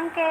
అంకే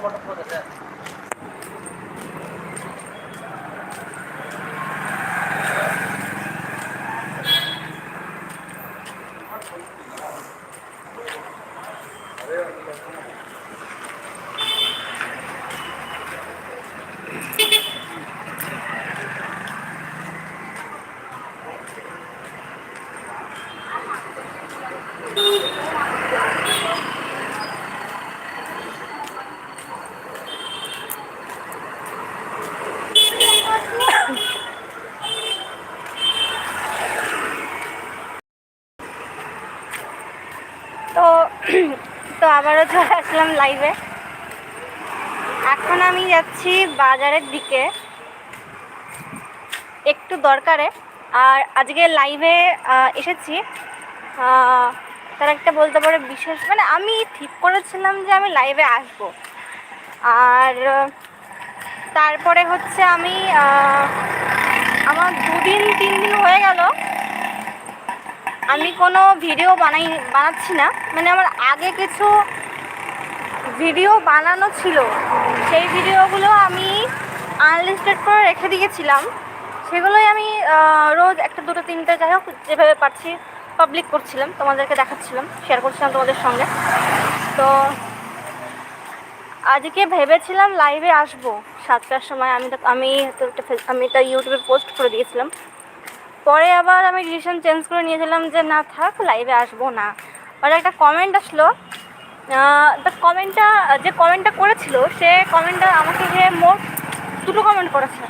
uncle তো তো আবারও চলে আসলাম লাইভে এখন আমি যাচ্ছি বাজারের দিকে। একটু দরকারে। আর আজকে লাইভে এসেছি। তার একটা বলতে পারে বিশেষ মানে আমি ঠিক করেছিলাম যে আমি লাইভে আসব। আর, তারপরে হচ্ছে আমি আমার দুদিন, তিন দিন হয়ে গেল। আমি কোনো ভিডিও বানাই, বানাচ্ছি না। মানে আমার আগে কিছু ভিডিও বানানো ছিল। সেই ভিডিওগুলো আমি আনলিস্টেড করে রেখে দিয়েছিলাম। সেগুলোই আমি রোজ একটা, দুটো, তিনটে, যাই হোক, যেভাবে পারছি পাবলিক করছিলাম, তোমাদেরকে দেখাচ্ছিলাম শেয়ার করছিলাম তোমাদের সঙ্গে। তো আজকে ভেবেছিলাম লাইভে আসব। সাতটার সময় আমি আমি আমি এটা ইউটিউবে পোস্ট করে দিয়েছিলাম। পরে আবার আমি ডিসিশন চেঞ্জ করে নিয়েছিলাম যে, না থাক লাইভে আসব না। আর একটা কমেন্ট আসলো দ্য কমেন্টটা যে কমেন্টটা করেছিল, সে কমেন্টটা আমাকে যে মোট দুটো কমেন্ট করেছে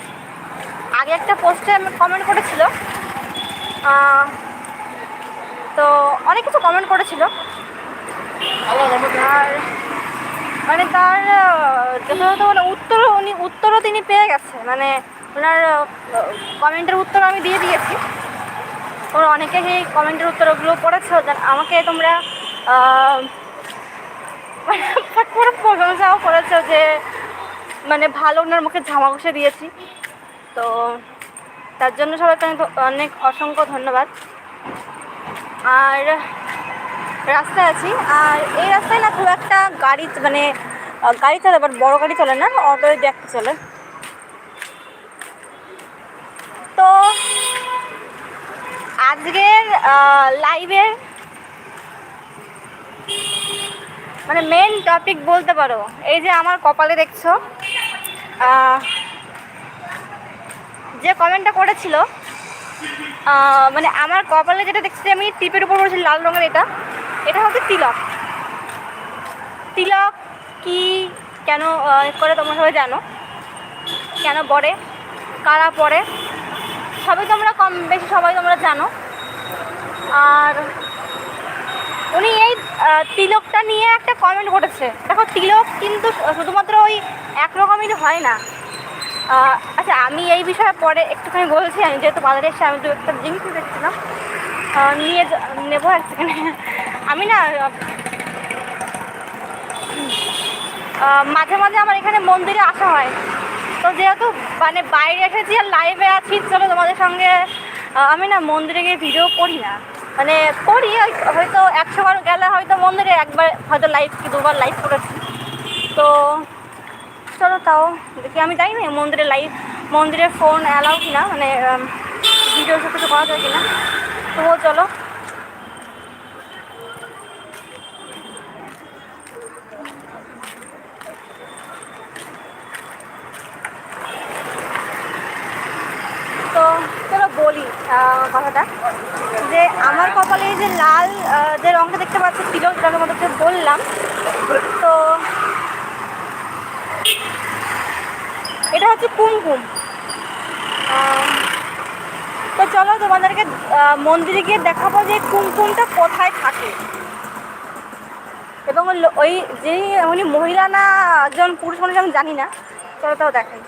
আগে একটা পোস্টে কমেন্ট করেছিল। তো অনেক কিছু কমেন্ট করেছিল। আর মানে তার যথাযথ মানে উত্তরও উনি, উত্তরও তিনি পেয়ে গেছে। মানে ওনার কমেন্টের উত্তর আমি দিয়ে দিয়েছি। ওর অনেকে সেই কমেন্টের উত্তরগুলো পড়েছো। আমাকে তোমরা প্রশংসাও করেছ যে মানে ভালো ওনার মুখে ঝামা ঘষে দিয়েছি। তো তার জন্য সবাইকে অনেক অনেক অসংখ্য ধন্যবাদ। আর রাস্তায় আছি। আর এই রাস্তায় না খুব একটা গাড়ি মানে গাড়ি চলে বাট বড় গাড়ি চলে না, অটো দেখতে চলে। তো আজকের লাইভের মানে মেন টপিক বলতে পারো। এই যে আমার কপালে দেখছ যে কমেন্টটা করেছিল মানে আমার কপালে যেটা দেখছি আমি টিপের উপর পড়েছি লাল রঙের এটা এটা হচ্ছে তিলক। তিলক কি কেন করে তোমরা সবাই জানো। কেন পড়ে, কারা পড়ে, সবাই তোমরা কম, বেশি সবাই তোমরা জানো। আর উনি এই তিলকটা নিয়ে একটা কমেন্ট করেছে দেখো, তিলক কিন্তু শুধুমাত্র ওই একরকমই হয় না। আচ্ছা আমি এই বিষয়ে পরে একটুখানি বলছি, আমি যেহেতু বাজারে এসে আমি দু একটা জিনিস দেখছিলাম নিয়ে নেব এক সেকেন্ড আমি না মাঝে মাঝে আমার এখানে মন্দিরে আসা হয়। তো যেহেতু মানে বাইরে এসেছি আর লাইভে আছি, চলো তোমাদের সঙ্গে আমি না মন্দিরে গিয়ে ভিডিও করি না। মানে করি হয়তো একশো বার গেলে হয়তো মন্দিরে একবার হয়তো লাইভ কি দুবার লাইভ করেছি। তো চলো তাও, দেখি, আমি যাই না মন্দিরে লাইভ মন্দিরে ফোন অ্যালাউ কিনা মানে ভিডিও সব কিছু করা যায় কিনা। তবুও চলো তো চলো বলি আহ, কথাটা, যে আমার কপালে এই যে লাল যে রঙটা দেখতে পাচ্ছি, তিলক যেটা তোমাদেরকে বললাম, তো এটা হচ্ছে কুমকুম। তো চলো তোমাদেরকে মন্দিরে গিয়ে দেখাবো যে কুমকুমটা কোথায় থাকে। এবং ওই যে উনি মহিলা না, একজন পুরুষ মানুষ আমি জানি না, চলো তাও দেখাই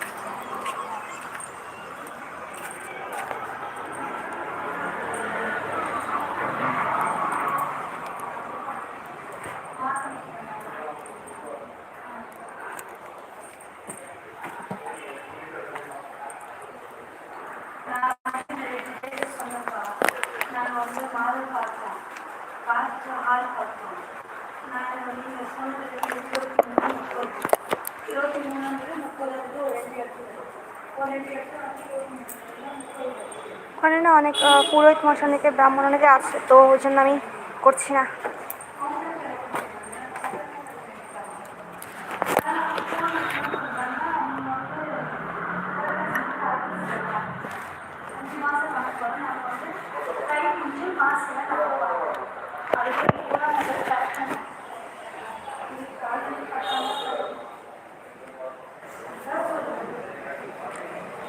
ওখানে না অনেক আহ, পুরোহিত মশাই অনেকে ব্রাহ্মণ অনেকে আছে, তো ওই জন্য আমি করছি না।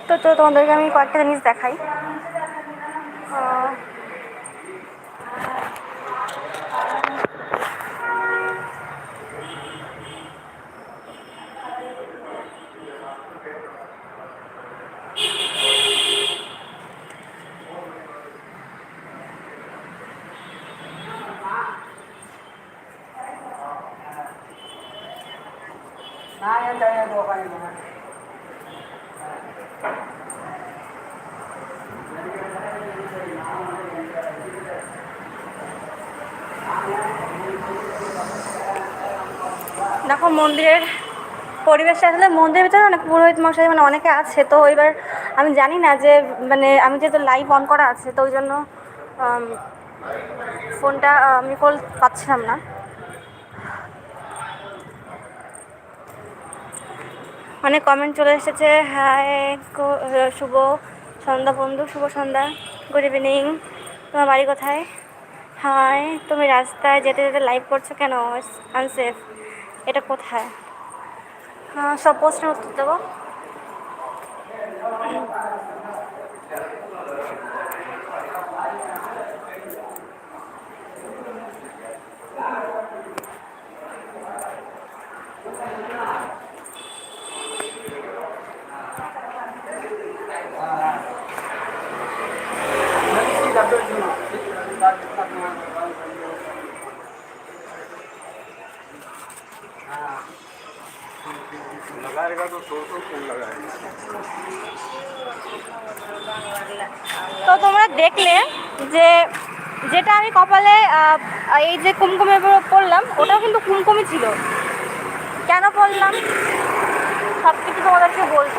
তো তোমাদেরকে আমি কয়েকটা জিনিস দেখাই আহ, দেখো মন্দিরের পরিবেশটা আসলে মন্দিরের ভিতরে অনেক পুরোহিত মশাই মানে অনেকে আছে। তো এবার আমি জানি না যে মানে আমি যেহেতু লাইভ অন করা আছে, তো ওই জন্য ফোনটা আমি কল পাচ্ছিলাম না। অনেক কমেন্ট চলে এসেছে হাই শুভ সন্ধ্যা বন্ধু, শুভ সন্ধ্যা গুড ইভিনিং তোমার বাড়ি কোথায়? হাই তুমি রাস্তায় যেতে যেতে লাইভ করছ কেন? আনসেফ এটা কোথায়? সব প্রশ্নের উত্তর দেবো। এই যে কুমকুমের পড়লাম, ওটাও কিন্তু কুমকুমই ছিল। কেন পড়লাম? সব কিছু তোমাদেরকে বলব।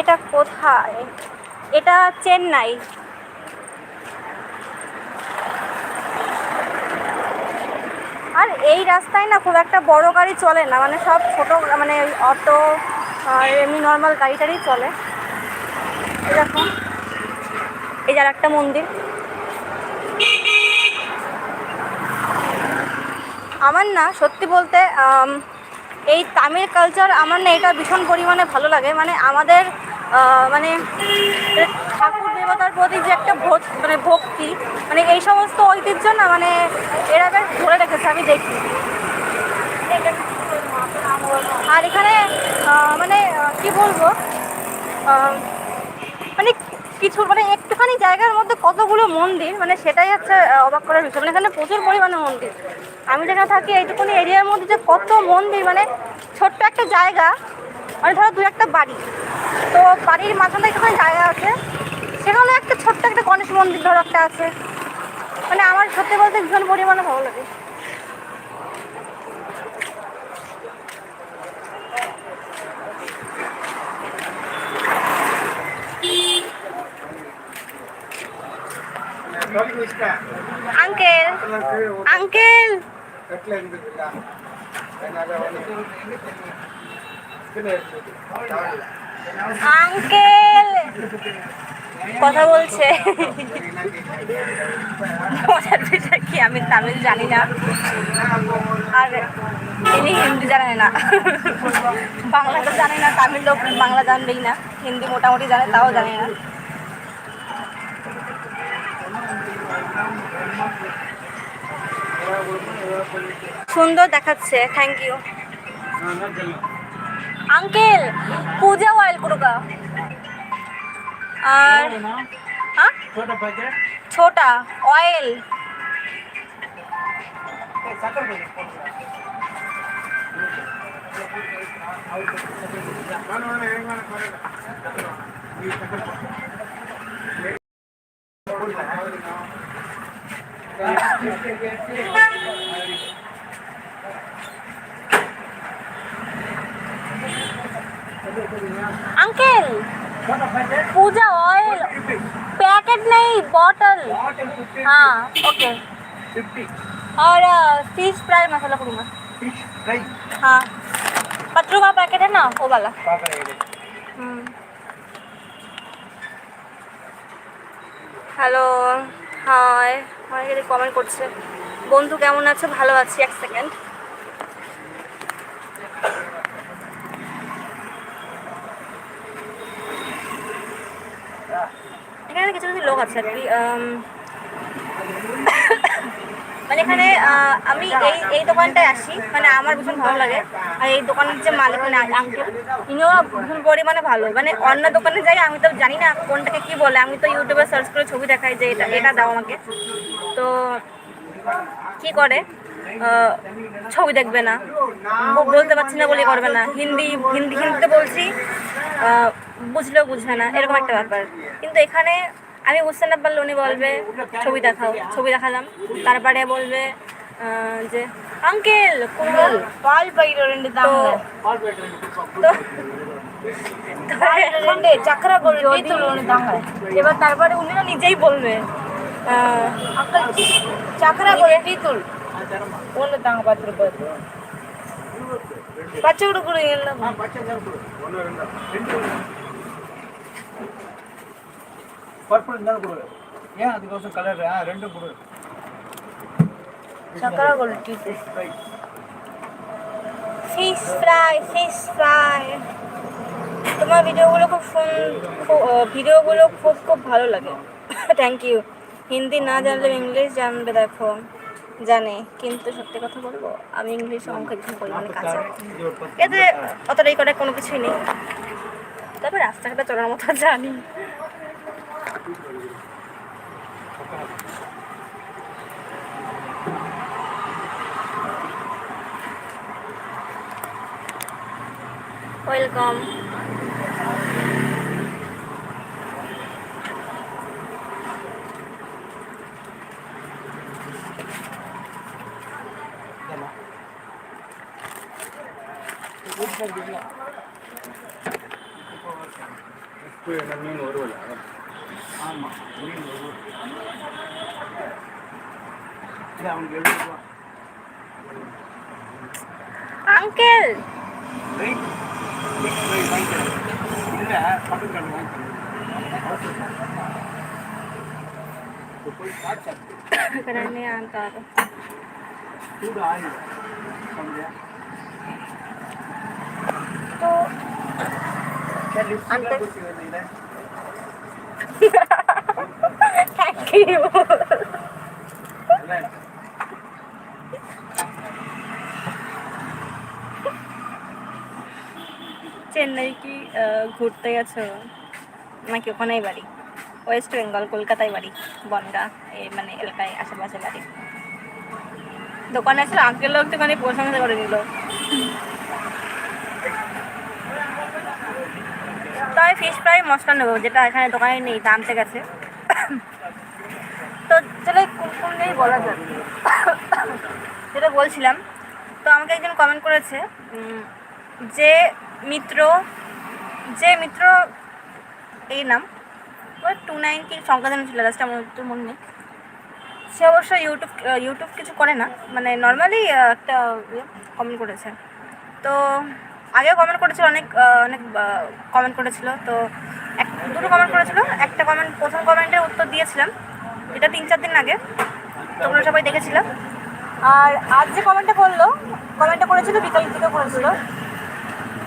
এটা কোথায়? এটা চেন্নাই। আর এই রাস্তায় না খুব একটা বড় গাড়ি চলে না মানে সব ছোট মানে অটো আর এমনি নর্মাল গাড়ি টাড়ি চলে দেখো। এই যার একটা মন্দির। আমার না, সত্যি বলতে এই তামিল কালচার আমার না এটা ভীষণ পরিমাণে ভালো লাগে। মানে আমাদের মানে ঠাকুর দেবতার প্রতি যে একটা মানে ভক্তি মানে এই সমস্ত ঐতিহ্য না মানে এরা বেশ ধরে রেখেছে, আমি দেখি। আর এখানে মানে কি বলব? মানে কিছু মানে একটুখানি জায়গার মধ্যে কতগুলো মন্দির মানে সেটাই হচ্ছে অবাক করার বিষয়। মানে এখানে প্রচুর পরিমাণে মন্দির। আমি যেখানে থাকি, এইটুকুনি এরিয়ার মধ্যে যে কত মন্দির মানে ছোট্ট একটা জায়গা মানে ধরো দু একটা বাড়ি। তো বাড়ির মাঝখানে একটুখানি জায়গা আছে। সেখানে একটা ছোট্ট একটা গণেশ মন্দির ধরো একটা আছে। মানে আমার সত্যি বলতে ভীষণ পরিমাণে ভালো লাগে। আঙ্কেল আঙ্কেল আঙ্কেল কথা বলছে। কি, আমি তামিল জানি না। আর ইনি হিন্দি জানে না। বাংলা তো জানে না, তামিল বাংলা জানবেই না। হিন্দি মোটামুটি জানে, তাও জানে না। সুন্দর দেখাচ্ছে thank you uncle Puja oil কুড়কা। আর হ্যাঁ? ছোটা oil uncle Puja oil packet नहीं बॉटल हाँ ओके और uh, फ़िश फ्राई मसाला पूरी हाँ. पत्रों का पैकेट है ना, वो वाला. हम्म. हेलो হাই অনেকে কমেন্ট করছে। বন্ধু, কেমন আছো? ভালো আছি, এক সেকেন্ড এখানে কিছু কিছু লোক আছে আর কি মানে এখানে আমি এই এই দোকানটায় আসি। মানে আমার ভীষণ ভালো লাগে। আর এই দোকানের যে মালিক মানে আঙ্কেল ইনিও ভীষণ পরিমাণে ভালো। মানে অন্য দোকানে যাই, আমি তো জানি না কোনটাকে কি বলে। আমি তো ইউটিউবে সার্চ করে ছবি দেখাই যে এটা এটা দাও আমাকে। তো কি করে? ছবি দেখবে না। বলতে পারছি না, বলে করবে না। হিন্দি হিন্দি, হিন্দিতে বলছি বুঝলেও বুঝবে না। এরকম একটা ব্যাপার। কিন্তু এখানে আমি বুঝতে না পারলে উনি বলবে ছবি দেখাও ছবি দেখালাম তারপরে বলবে আহ, যে আঙ্কেল কুঙ্গল పాలు పైరు రెండు তো దాంట్లో তো రెండు చక్ర గోళ్ళు చేతులు దాంట్లో এবার তারপরে উনি না নিজেই বলবে আহ, అక్కడ చక్ర గోళ్ళు చేతులు ఒళ్ళు దాంగ పది రూపాయలు పచ్చడి కూడా பர்பிள் இருந்தாலும் கொடு ஏன்? அதுக்கோசம் கலர் ஆ ரெண்டும் கொடு சக்கரை கொலுட்டி fish fry fish fry fish fry তোমার ভিডিওগুলো খুব ভিডিওগুলো খুব খুব ভালো লাগে। থ্যাংক ইউ হিন্দি না জানলে ইংলিশ জানবে দেখো। জানে কিন্তু সত্যি কথা বলব আমি ইংলিশ অঙ্ক কিছু পরিমাণে কাছে এতে অতটাই করে কোনো কিছুই নেই। তারপর রাস্তাঘাটে চলার মতো জানি ওয়েলকাম மீன் வருவல ஆமாம் மீன் ஒரு இது அவனுக்கு எழுபது ரூபா அங்கிள். இல்லை பக்கத்து கடை. வாங்கிக்கிறேன் கடனே ஆங்காரம் சூடு ஆயில் சமையா சரி லிப்ஸ்டிக் போட்டு வந்தீங்களே চেন্নাই কি ঘুরতে গেছো? নাকি ওখানেই বাড়ি? ওয়েস্ট বেঙ্গল, কলকাতায় বাড়ি, বনগা, এই মানে এলাকায় আশেপাশে বাড়ি। দোকানে আসলে আঙ্কেল লোক একটুখানি প্রশংসা করে নিল। তো আমি ফিশ ফ্রাই মশলা নেব, যেটা এখানে দোকানে নেই দামতে গেছে। কোন বলা যাক যেটা বলছিলাম, তো আমাকে একজন কমেন্ট করেছে যে মিত্র যে মিত্র, এই নাম, ওই টু নাইন কি সংখ্যা ছিল লাস্টে আমার একটু মনে নেই। সে অবশ্য ইউটিউব ইউটিউব কিছু করে না মানে নর্মালি একটা কমেন্ট করেছে। তো আগেও কমেন্ট করেছিল, অনেক অনেক কমেন্ট করেছিল। তো এক, দুটো কমেন্ট করেছিল। একটা কমেন্ট প্রথম কমেন্টের উত্তর দিয়েছিলাম এটা তিন, চার দিন আগে। তোমরা সবাই দেখেছিলাম আর আজ যে কমেন্টটা করল কমেন্টটা করেছিল বিকাল থেকে করেছিল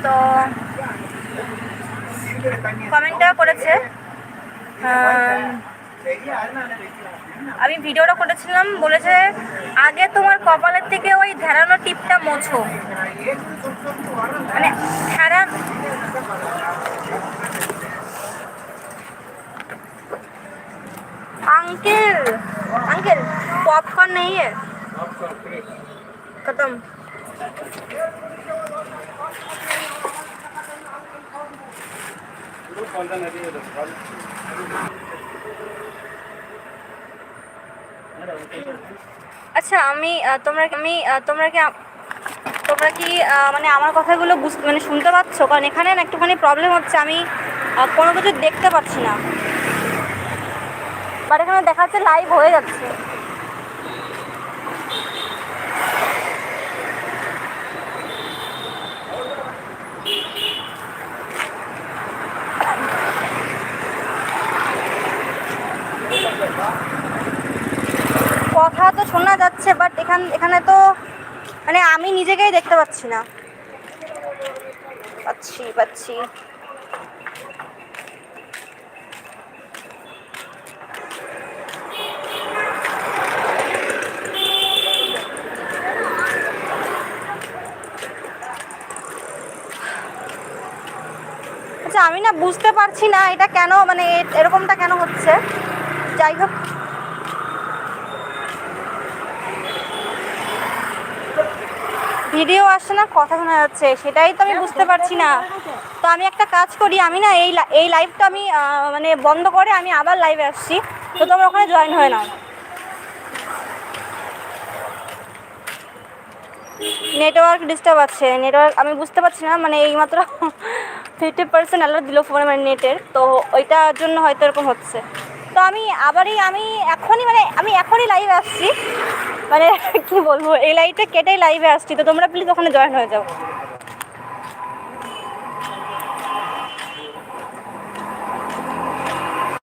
তো কমেন্টটা করেছে আমি ভিডিওটা করেছিলাম বলেছে আগে তোমার কপালের থেকে ওই ধ্যারানো টিপটা মোছো। মানে अंकल अंकल पॉपकॉर्न नहीं है खत्म আচ্ছা আমি আহ, তোমরা কি- আমি আহ, তোমরা কি আম- তোমরা কি আহ, মানে আমার কথাগুলো বুঝ মানে শুনতে পাচ্ছ কারণ এখানে না একটুখানি প্রবলেম হচ্ছে আমি আহ, কোনো কিছু দেখতে পাচ্ছি না বাট এখানে দেখাচ্ছে লাইভ হয়ে যাচ্ছে। কথা তো শোনা যাচ্ছে বাট এখান, এখানে তো মানে আমি নিজেকেই দেখতে পাচ্ছি না। পাচ্ছি পাচ্ছি। আমি না বুঝতে পারছি না এটা কেন মানে এরকমটা কেন হচ্ছে। যাই হোক। ভিডিও আসছে না, কথা শোনা যাচ্ছে। সেটাই তো আমি বুঝতে পারছি না। তো আমি একটা কাজ করি, আমি না এই এই লাইভটা আমি মানে বন্ধ করে আমি আবার লাইভে আসছি। তো তোমরা ওখানে জয়েন হয়ে নাও। নেটওয়ার্ক ডিস্টার্ব আছে। নেটওয়ার্ক আমি বুঝতে পারছি না মানে এইমাত্র ফিফটি পার্সেন্ট অ্যালার্ট দিল ফোনে মানে নেটের তো ওইটার জন্য হয়তো এরকম হচ্ছে। তো আমি আবারই আমি এখনই মানে আমি এখনই লাইভে আসছি। মানে কি বলব, এই লাইভটা কেটেই লাইভে আসছি। তো তোমরা প্লিজ ওখানে জয়েন হয়ে যাও।